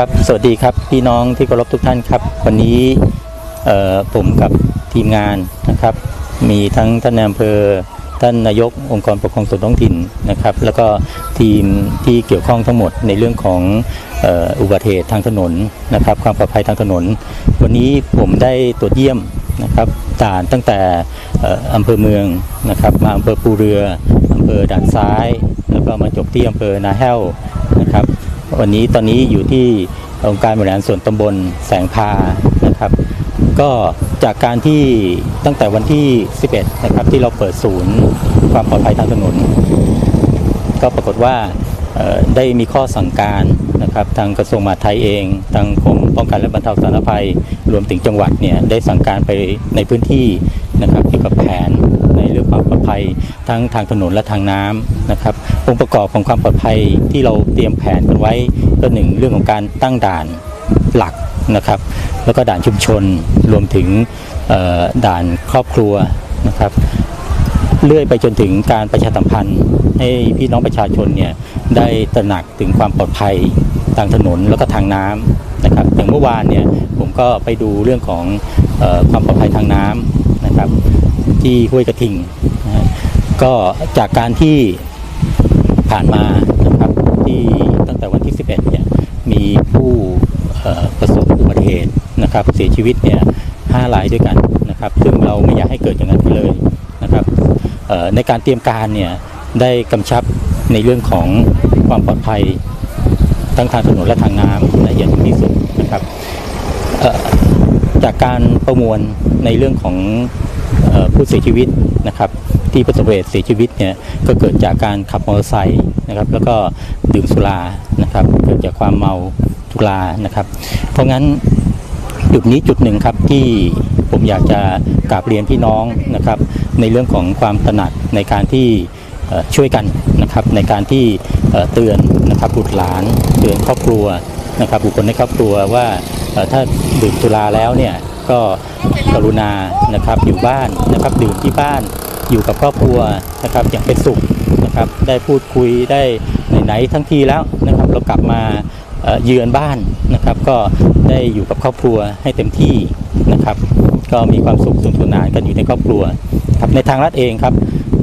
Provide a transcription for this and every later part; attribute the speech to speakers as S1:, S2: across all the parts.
S1: ครับ สวัสดีครับพี่น้องที่เคารพทุกท่านครับ วันนี้ผมกับทีมงานนะครับ มีทั้งท่านนายอำเภอท่านนายกองค์กรปกครองส่วนท้องถิ่นนะครับ แล้วก็ทีมที่เกี่ยวข้องทั้งหมดในเรื่องของอ,อุบัติเหตุทางถนนนะครับ ความปลอดภัยทางถนน วันนี้ผมได้ตรวจเยี่ยมนะครับด่านตั้งแต่อ่ออำเภอเมืองนะครับ มาอำเภอปูเรืออำเภอด่านซ้าย แล้วก็มาจบที่อำเภอนาแห้วนะครับ วันนี้ตอนนี้อยู่ที่องค์การบริหารส่วนตำบลแสงพานะครับ ก็จากการที่ตั้งแต่วันที่ 11 นะครับ ที่เราเปิดศูนย์ความปลอดภัยทางถนน ก็ปรากฏว่าได้มีข้อสั่งการนะครับทางกระทรวงมหาดไทยเอง ทางกรมป้องกันและบรรเทาสาธารณภัย รวมถึงจังหวัดเนี่ยได้สั่งการไปในพื้นที่นะครับเกี่ยวกับแผน ในเรื่องความปลอดภัยทั้งทางถนนและทางน้ำนะครับองค์ประกอบของความปลอดภัยที่เราเตรียมแผนกันไว้ก็หนึ่งเรื่องของการตั้งด่านหลักนะครับ แล้วก็ด่านชุมชนรวมถึงด่านครอบครัวนะครับเรื่อยไปจนถึงการประชาสัมพันธ์ให้พี่น้องประชาชนเนี่ยได้ตระหนักถึงความปลอดภัยทางถนนแล้วก็ทางน้ำนะครับอย่างเมื่อวานเนี่ยผมก็ไปดูเรื่องของออความปลอดภัยทางน้ำนะครับ ที่ห้วยกระทิงนะก็จากการที่ผ่านมานะครับที่ตั้งแต่วันที่ 11 เนี่ยมีผู้ประสบอุบัติเหตุนะครับเสียชีวิตเนี่ยห้ารายด้วยกันนะครับ ซึ่งเราไม่อยากให้เกิดอย่างนั้นเลยนะครับในการเตรียมการเนี่ยได้กำชับในเรื่องของความปลอดภัยทั้งทางถนนและทางน้ำละเอียดที่สุดนะครับจากการประมวลในเรื่องของ ผู้เสียชีวิตนะครับที่ประสบเหตุเสียชีวิตเนี่ยก็เกิดจากการขับมอเตอร์ไซค์นะครับแล้วก็ดื่มสุรานะครับเกิดจากความเมาสุรานะครับ เพราะงั้นจุดนี้จุดหนึ่งครับที่ผมอยากจะกราบเรียนพี่น้องนะครับ ในเรื่องของความตระหนักในการที่ช่วยกันนะครับในการที่เตือนนะครับบุตรหลาน เตือนครอบครัวนะครับบุคคลในครอบครัวว่าถ้าดื่มสุราแล้วเนี่ย ก็กรุณานะครับอยู่บ้านนะครับดื่มที่บ้านอยู่กับครอบครัวนะครับอย่างเป็นสุขนะครับได้พูดคุยได้ไหนๆทั้งทีแล้วนะครับเรากลับมาเอ่อเยือนบ้านนะครับก็ได้อยู่กับครอบครัวให้เต็มที่นะครับก็มีความสุขสนุกสนานกันอยู่ในครอบครัวครับในทางรัฐเองครับ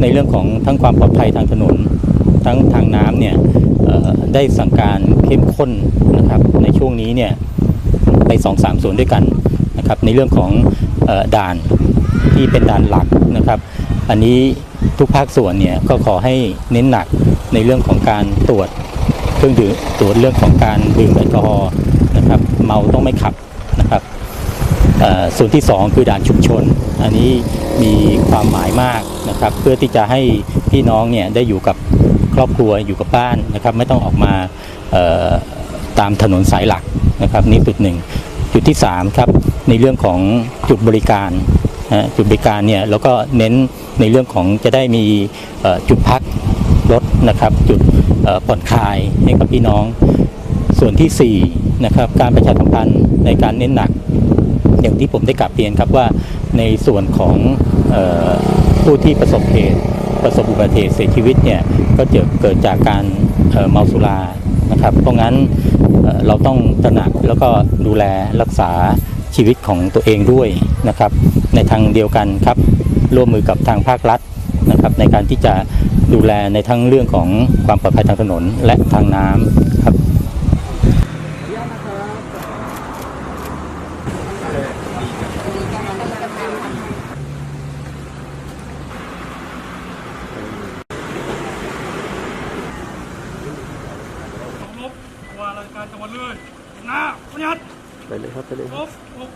S1: ในเรื่องของทั้งความปลอดภัยทางถนน ทั้งทางน้ำเนี่ยได้สั่งการเข้มข้นนะครับในช่วงนี้เนี่ยไปสองสามส่วนด้วยกัน นะครับในเรื่องของออด่านที่เป็นด่านหลักนะครับ อันนี้ทุกภาคส่วนเนี่ยก็ขอให้เน้นหนักในเรื่องของการตรวจเครื่องดื่มตรวจเรื่องของการดื่มแอลกอฮอล์นะครับเมาต้องไม่ขับนะครับส่วนที่ 2 คือด่านชุมชน อันนี้มีความหมายมากนะครับ เพื่อที่จะให้พี่น้องเนี่ยได้อยู่กับครอบครัวอยู่กับบ้านนะครับ ไม่ต้องออกมาตามถนนสายหลักนะครับนี่จุดหนึ่ง จุดที่3ครับในเรื่องของจุดบริการจุดบริการเนี่ยแล้วก็เน้นในเรื่องของจะได้มีจุดพักรถนะครับจุดผ่อนคลายให้กับพี่น้อง ส่วนที่4นะครับการประชาสัมพันธ์ในการเน้นหนัก อย่างที่ผมได้กลับเรียนครับว่าในส่วนของออผู้ที่ประสบเหตุประสบอุบัติเหตุเสียชีวิตเนี่ยก็จะเกิดจากการเเมาสุรานะครับเพราะงั้น เราต้องตระหนักแล้วก็ดูแลรักษาชีวิตของตัวเองด้วยนะครับ ในทางเดียวกันครับร่วมมือกับทางภาครัฐนะครับ ในการที่จะดูแลในทั้งเรื่องของความปลอดภัยทางถนนและทางน้ำครับ
S2: ลบว่าราชการจังหวัดเลยห น้าพยัด
S1: ไปเลยครับไปเลย
S2: ลบหก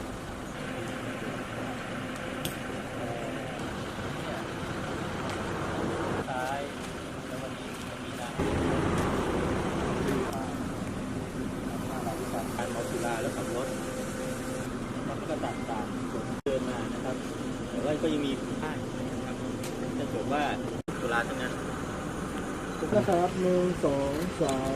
S1: การเมาสุราแล้วขับรถมันก็ตัดตามเดินมานะครับ แต่ว่าก็ยังมีป้ายนะครับถ้าเกิดว่าสุราทั้งนั้น
S3: นะครับหนึ่งสองสาม